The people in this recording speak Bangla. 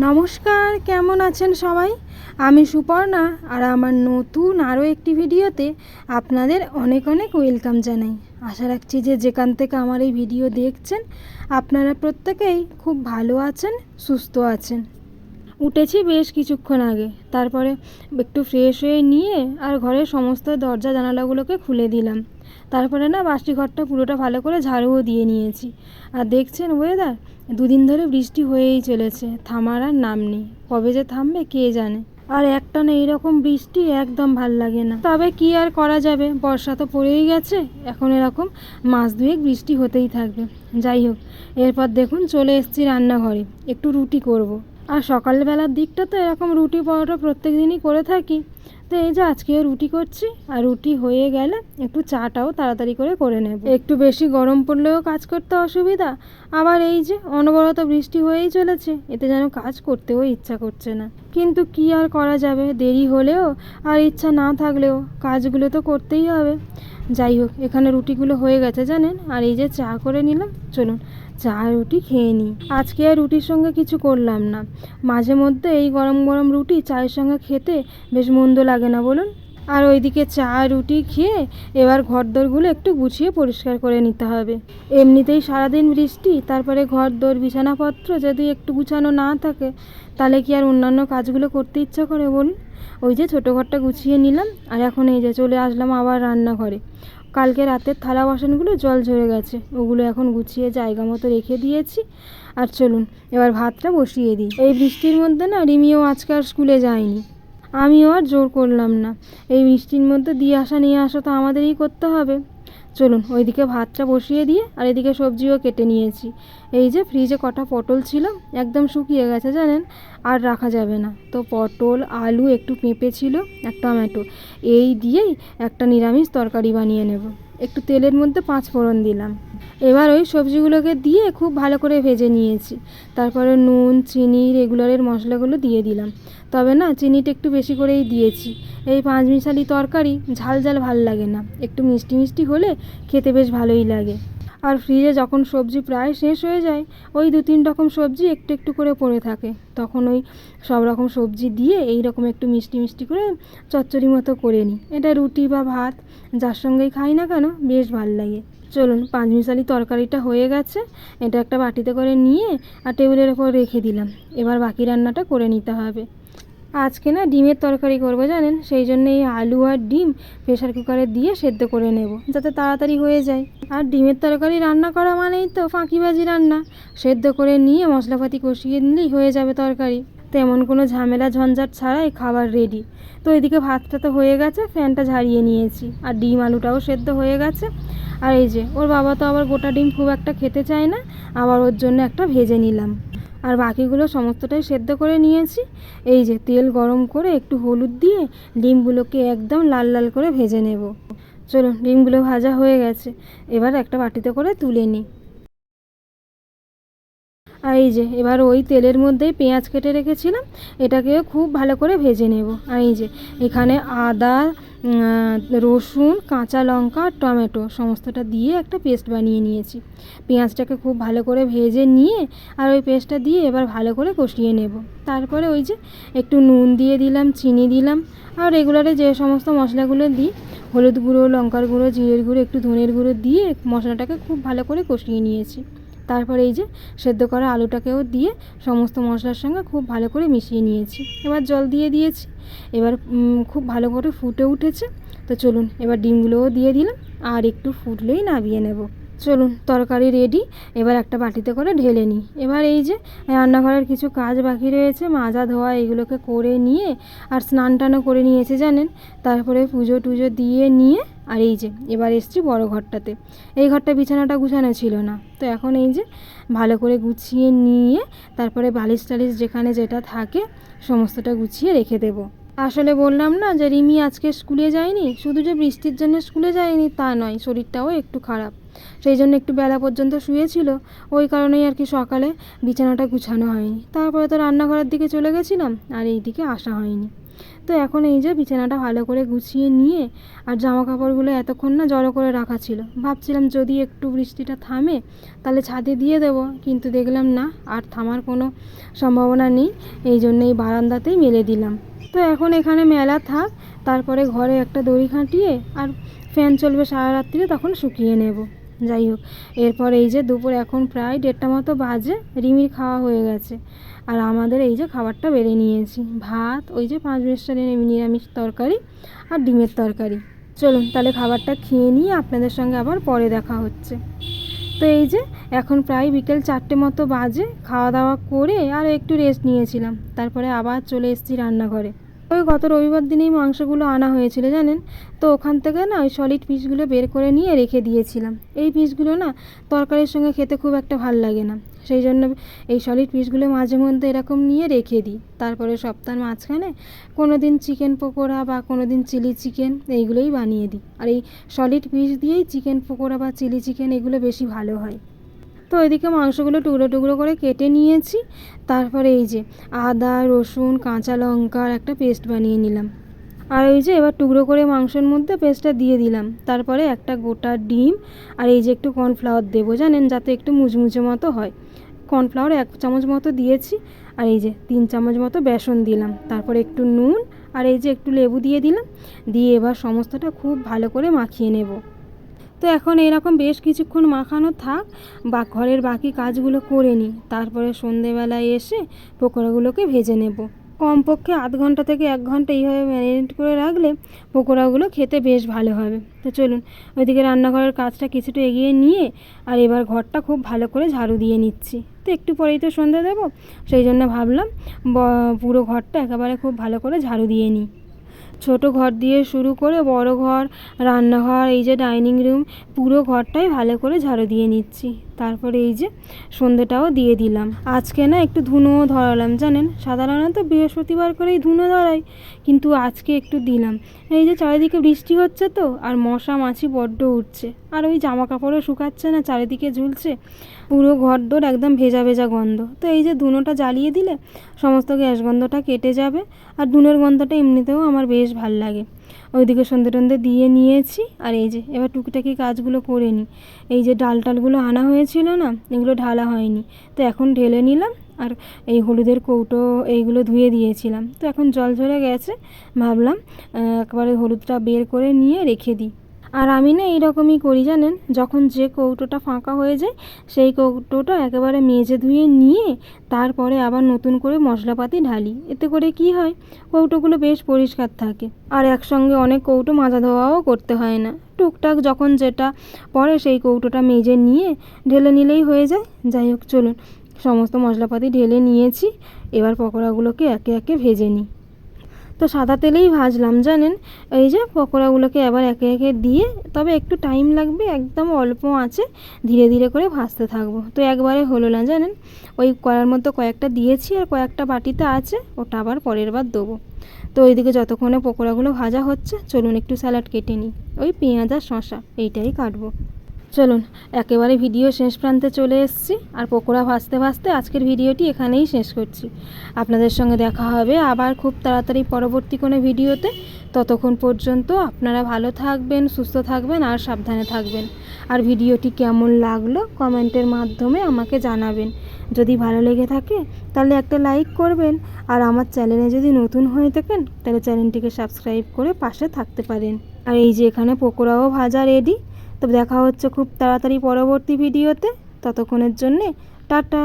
নমস্কার, কেমন আছেন সবাই? আমি সুপর্ণা আর আমার নতুন আরও একটি ভিডিওতে আপনাদের অনেক অনেক ওয়েলকাম জানাই। আশা রাখছি যে যেখান থেকে আমার এই ভিডিও দেখছেন, আপনারা প্রত্যেকেই খুব ভালো আছেন, সুস্থ আছেন। উঠেছি বেশ কিছুক্ষণ আগে, তারপরে একটু ফ্রেশ হয়ে নিয়ে আর ঘরের সমস্ত দরজা জানালাগুলোকে খুলে দিলাম। তারপরে না বাসটি ঘরটা পুরোটা ভালো করে ঝাড়ুও দিয়ে নিয়েছি। আর দেখছেন ওয়েদার দুদিন ধরে বৃষ্টি হয়েই চলেছে, থামার আর নাম নেই। কবে যে থামবে কে জানে? আর একটানা এইরকম বৃষ্টি একদম ভালো লাগে না। তবে কি আর করা যাবে? বর্ষা তো পড়েই গেছে, এখন এরকম মাস দুয়েক বৃষ্টি হতেই থাকবে। যাই হোক, এরপর দেখুন চলে এসেছি রান্নাঘরে, একটু রুটি করব। আর সকালবেলার দিকটা তো এরকম রুটি পরোটা প্রত্যেক দিনই করে থাকি। তো এই যে আজকেও রুটি করছি, আর রুটি হয়ে গেলে একটু চাটাও তাড়াতাড়ি করে করে নেব। একটু বেশি গরম পড়লেও কাজ করতে অসুবিধা, আবার এই যে অনবরত বৃষ্টি হয়েই চলেছে, এতে যেন কাজ করতেও ইচ্ছা করছে না। কিন্তু কি আর করা যাবে, দেরি হলেও আর ইচ্ছা না থাকলেও কাজগুলো তো করতেই হবে। যাই হোক, এখানে রুটিগুলো হয়ে গেছে জানেন, আর এই যে চা করে নিলাম, চলুন চা রুটি খেয়ে নিই। আজকে আর রুটির সঙ্গে কিছু করলাম না। মাঝে মধ্যে এই গরম গরম রুটি চায়ের সঙ্গে খেতে বেশ মন্দ লাগে না, বলুন। আর ওইদিকে চা রুটি খেয়ে এবার ঘরদোরগুলো একটু গুছিয়ে পরিষ্কার করে নিতে হবে। এমনিতেই সারাদিন বৃষ্টি, তারপরে ঘরদোর, বিছানাপত্র যদি একটু গুছানো না থাকে, তাহলে কি আর অন্যান্য কাজগুলো করতে ইচ্ছা করে, বলুন? ওই যে ছোটো ঘরটা গুছিয়ে নিলাম, আর এখন এই যে চলে আসলাম আবার রান্নাঘরে। কালকে রাতের থালা বাসনগুলো জল ঝরে গেছে, ওগুলো এখন গুছিয়ে জায়গা মতো রেখে দিয়েছি। আর চলুন, এবার ভাতটা বসিয়ে দিই। এই বৃষ্টির মধ্যে না রিমিও আজকে আর স্কুলে যায়নি। আমিও আর জোর করলাম না। এই মিষ্টির মধ্যে দিয়ে আসা, নিয়ে আসা তো আমাদেরই করতে হবে। চলুন, ওইদিকে ভাতটা বসিয়ে দিয়ে আর এদিকে সবজিও কেটে নিয়েছি। এই যে ফ্রিজে কটা পটল ছিল, একদম শুকিয়ে গেছে জানেন, আর রাখা যাবে না। তো পটল, আলু একটু পেঁপে ছিল, এক টমেটো। এই দিয়েই একটা নিরামিষ তরকারি বানিয়ে নেব। একটু তেলের মধ্যে পাঁচ ফোড়ন দিলাম। এবার ওই সবজিগুলোকে দিয়ে খুব ভালো করে ভেজে নিয়েছি। তারপরে নুন, চিনি রেগুলারের মশলাগুলো দিয়ে দিলাম। তবে না, চিনিটা একটু বেশি করেই দিয়েছি। এই পাঁচ মিশালি তরকারি ঝাল ঝাল ভালো লাগে না। একটু মিষ্টি মিষ্টি হলে খেতে বেশ ভালোই লাগে। আর ফ্রিজে যখন সবজি প্রায় শেষ হয়ে যায়, ওই দু তিন রকম সবজি একটু একটু করে পড়ে থাকে। তখন ওই সব রকম সবজি দিয়ে এই রকম একটু মিষ্টি মিষ্টি করে চচ্চড়ি মতো করে নিই। এটা রুটি বা ভাত, যার সঙ্গেই খাই না কেন, বেশ ভালো লাগে। চলুন পাঁচ মিশালি তরকারিটা হয়ে গেছে। এটা একটা বাটিতে করে নিয়ে আর টেবিলের ওপর রেখে দিলাম। এবার বাকি রান্নাটা করে নিতে হবে। আজকে না ডিমের তরকারি করব জানেন, সেই জন্য এই আলু আর ডিম প্রেশার কুকারে দিয়ে সেদ্ধ করে নেব, যাতে তাড়াতাড়ি হয়ে যায়। আর ডিমের তরকারি রান্না করা মানেই তো ফাঁকিবাজি রান্না, সেদ্ধ করে নিয়ে মশলাপাতি কষিয়ে নিলেই হয়ে যাবে তরকারি। তেমন কোনো ঝামেলা ঝঞ্ঝাট ছাড়াই খাবার রেডি তো এদিকে ভাতটা তো হয়ে গেছে, ফ্যানটা ঝারিয়ে নিয়েছি, আর ডিম আলুটাও সেদ্ধ হয়ে গেছে। আর এই যে, ওর বাবা তো আবার গোটা ডিম খুব একটা খেতে চায় না, আবার ওর জন্য একটা ভেজে নিলাম। আর বাকিগুলো সমস্তটাই সেদ্ধ করে নিয়েছি। এই যে তেল গরম করে একটু হলুদ দিয়ে ডিমগুলোকে একদম লাল লাল করে ভেজে নেব। চলুন, ডিমগুলো ভাজা হয়ে গেছে। এবার একটা বাটিতে করে তুলে নিই। আর এই যে, এবার ওই তেলের মধ্যেই পেঁয়াজ কেটে রেখেছিলাম, এটাকেও খুব ভালো করে ভেজে নেব। আর এই যে, এখানে আদা রসুন, কাঁচা লঙ্কা টমেটো সমস্তটা দিয়ে একটা পেস্ট বানিয়ে নিয়েছি। পেঁয়াজটাকে খুব ভালো করে ভেজে নিয়ে আর ওই পেস্টটা দিয়ে এবার ভালো করে কষিয়ে নেব। তারপরে ওই যে, একটু নুন দিয়ে দিলাম, চিনি দিলাম আর রেগুলারে যে সমস্ত মশলাগুলো দিই, হলুদ গুঁড়ো, লঙ্কার গুঁড়ো, জিরের গুঁড়ো, একটু ধনের গুঁড়ো দিয়ে মশলাটাকে খুব ভালো করে কষিয়ে নিয়েছি। তারপরে এই যে সেদ্ধ করা আলুটাকেও দিয়ে সমস্ত মশলার সঙ্গে খুব ভালো করে মিশিয়ে নিয়েছি। এবার জল দিয়ে দিয়েছি। এবার খুব ভালো করে ফুটে উঠেছে। তো চলুন, এবার ডিমগুলোও দিয়ে দিলাম। আর একটু ফুটলেই নাবিয়ে নেব। চলুন, তরকারি রেডি এবার একটা বাটিতে করে ঢেলে নিই। এবার এই যে, রান্নাঘরের কিছু কাজ বাকি রয়েছে, মাজা, ধোয়া, এগুলোকে করে নিয়ে আর স্নান টানও করে নিয়েছে, জানেন? তারপরে পুজো টুজো দিয়ে নিয়ে আর এই যে, এবার এসছি বড় ঘরটাতে। এই ঘরটা বিছানাটা গুছানো ছিল না। তো এখন এই যে, ভালো করে গুছিয়ে নিয়ে তারপরে বালিশ টালিশ যেখানে যেটা থাকে, সমস্তটা গুছিয়ে রেখে দেবো। আসলে বললাম না যে, রিমি আজকে স্কুলে যায়নি? শুধু যে বৃষ্টির জন্য স্কুলে যায়নি, তা নয়, শরীরটাও একটু খারাপ। সেই জন্য একটু বেলা পর্যন্ত শুয়েছিল। ওই কারণেই আর কি সকালে বিছানাটা গুছানো হয়নি। তারপরে তো রান্নাঘরের দিকে চলে গেছিলাম আর এই দিকে আসা হয়নি। তো এখন এই যে বিছানাটা ভালো করে গুছিয়ে নিয়ে আর জামা কাপড়গুলো এতক্ষণ না জড়ো করে রাখা ছিল। ভাবছিলাম যদি একটু বৃষ্টিটা থামে তাহলে ছাদে দিয়ে দেব, কিন্তু দেখলাম না, আর থামার কোনো সম্ভাবনা নেই। এই জন্য এই বারান্দাতেই মেলে দিলাম। তো এখন এখানে মেলা থাক, তারপরে ঘরে একটা দড়ি খাঁটিয়ে আর ফ্যান চলবে সারা রাত্রিরে তখন শুকিয়ে নেব। যাই হোক, এরপর এই যে দুপুর এখন প্রায় দেড়টা মতো বাজে, রিমির খাওয়া হয়ে গেছে। আর আমাদের এই যে খাবারটা বেড়ে নিয়েছি, ভাত, ওই যে পাঁচ মিনিটের নিরামিষ তরকারি আর ডিমের তরকারি। চলুন তাহলে খাবারটা খেয়ে নিয়ে আপনাদের সঙ্গে আবার পরে দেখা হচ্ছে। তো এই যে এখন প্রায় বিকেল চারটে মতো বাজে, খাওয়া দাওয়া করে আর একটু রেস্ট নিয়েছিলাম। তারপরে আবার চলে এসেছি রান্নাঘরে। ওই গত রবিবার দিনেই মাংসগুলো আনা হয়েছিল, জানেন? তো ওখান থেকে না ওই সলিড পিসগুলো বের করে নিয়ে রেখে দিয়েছিলাম। এই পিসগুলো না তরকারির সঙ্গে খেতে খুব একটা ভালো লাগে না। সেই জন্য এই সলিড পিসগুলো মাঝে মধ্যে এরকম নিয়ে রেখে দিই। তারপরে সপ্তাহের মাঝখানে কোনো দিন চিকেন পকোড়া বা কোনো দিন চিলি চিকেন এইগুলোই বানিয়ে দিই। আর এই সলিড পিস দিয়েই চিকেন পকোড়া বা চিলি চিকেন এগুলো বেশি ভালো হয়। তো এদিকে মাংসগুলো টুকরো টুকরো করে কেটে নিয়েছি। তারপরে এই যে আদা, রসুন, কাঁচা লঙ্কার একটা পেস্ট বানিয়ে নিলাম। আর ওই যে এবার টুকরো করে মাংসের মধ্যে পেস্টটা দিয়ে দিলাম। তারপরে একটা গোটা ডিম আর এই যে একটু কর্নফ্লাওয়ার দেবো, জানেন, যাতে একটু মুচমুচে মতো হয়। কর্নফ্লাওয়ার এক চামচ মতো দিয়েছি আর এই যে তিন চামচ মতো বেসন দিলাম। তারপরে একটু নুন আর এই যে একটু লেবু দিয়ে দিলাম। দিয়ে এবার সমস্তটা খুব ভালো করে মাখিয়ে নেব। তো এখন এরকম বেশ কিছুক্ষণ মাখানো থাক, বা ঘরের বাকি কাজগুলো করে নিই তারপরে সন্ধেবেলায় এসে পকোড়াগুলোকে ভেজে নেব। কমপক্ষে আধ ঘণ্টা থেকে এক ঘণ্টা এইভাবে ম্যারিনেট করে রাখলে পকোড়াগুলো খেতে বেশ ভালো হবে। তো চলুন, ওইদিকে রান্নাঘরের কাজটা কিছুটা এগিয়ে নিয়ে আর এবার ঘরটা খুব ভালো করে ঝাড়ু দিয়ে নিচ্ছি। তো একটু পরেই তো সন্ধে দেবো, সেই জন্য ভাবলাম পুরো ঘরটা একেবারে খুব ভালো করে ঝাড়ু দিয়ে নিই। ছোট ঘর দিয়ে শুরু করে বড় ঘর, রান্নাঘর, এই যে ডাইনিং রুম, পুরো ঘরটাই ভালো করে ঝাড়ু দিয়ে নিচ্ছি। তারপরে এই যে সন্ধেটাও দিয়ে দিলাম। আজকে না একটু ধুনোও ধরালাম, জানেন? সাধারণত বৃহস্পতিবার করেই ধুনো ধরাই, কিন্তু আজকে একটু দিলাম। এই যে চারিদিকে বৃষ্টি হচ্ছে তো, আর মশা মাছি বড্ড উঠছে। আর ওই জামা কাপড়ও শুকাচ্ছে না, চারিদিকে ঝুলছে। পুরো ঘর দোর একদম ভেজা ভেজা গন্ধ। তো এই যে ধুনোটা জ্বালিয়ে দিলে সমস্ত গ্যাস গন্ধটা কেটে যাবে, আর ধুনোর গন্ধটা এমনিতেও আমার বেশ ভালো লাগে। ওইদিকে সন্ধে টন্ধে দিয়ে নিয়েছি। আর এই যে, এবার টুকিটাকি কাজগুলো করে নিই। এই যে ডাল টালগুলো আনা হয়েছিল না, এগুলো ঢালা হয়নি। তো এখন ঢেলে নিলাম, আর এই হলুদের কৌটো এইগুলো ধুয়ে দিয়েছিলাম। তো এখন জল ঝরে গেছে, ভাবলাম একবারে হলুদটা বের করে নিয়ে রেখে দিই। আর আমি না এইরকমই করি জানেন, যখন যে কৌটোটা ফাঁকা হয়ে যায়, সেই কৌটোটা একেবারে মেজে ধুয়ে নিয়ে তারপরে আবার নতুন করে মশলাপাতি ঢালি। এতে করে কি হয়, কৌটোগুলো বেশ পরিষ্কার থাকে। আর একসঙ্গে অনেক কৌটো মাজা ধোয়াও করতে হয় না। টুকটাক যখন যেটা পরে সেই কৌটোটা মেজে নিয়ে ঢেলে নিলেই হয়ে যায়। যাই হোক, চলুন। সমস্ত মশলাপাতি ঢেলে নিয়েছি। এবার পকোড়াগুলোকে একে একে ভেজে নিই। তো সাদা তেলেই ভাজলাম, জানেন? এই যে পকোড়াগুলোকে আবার একে একে দিয়ে, তবে একটু টাইম লাগবে, একদম অল্প আছে, ধীরে ধীরে করে ভাজতে থাকব। তো একবারে হলো না, জানেন? ওই কড়ার মধ্যে কয়েকটা দিয়েছি আর কয়েকটা বাটিতে আছে, ওটা আবার পরের বার দেবো। তো ওইদিকে যতক্ষণে পকোড়াগুলো ভাজা হচ্ছে, চলুন একটু স্যালাড কেটে নিই। ওই পেঁয়াজ আর শশা এইটাই কাটবো। চলুন, একেবারে ভিডিও শেষ প্রান্তে চলে এসেছি আর পকোড়া ভাজতে ভাজতে আজকের ভিডিওটি এখানেই শেষ করছি। আপনাদের সঙ্গে দেখা হবে আবার খুব তাড়াতাড়ি পরবর্তী কোনো ভিডিওতে। ততক্ষণ পর্যন্ত আপনারা ভালো থাকবেন, সুস্থ থাকবেন আর সাবধানে থাকবেন। আর ভিডিওটি কেমন লাগল কমেন্টের মাধ্যমে আমাকে জানাবেন। যদি ভালো লেগে থাকে তাহলে একটা লাইক করবেন। আর আমার চ্যানেলে যদি নতুন হয়ে থাকেন তাহলে চ্যানেলটিকে সাবস্ক্রাইব করে পাশে থাকতে পারেন। আর এই যে এখানে পকোড়াও ভাজা রেডি তো দেখা হচ্ছে খুব তাড়াতাড়ি পরবর্তী ভিডিওতে। ততক্ষণের জন্যে টাটা।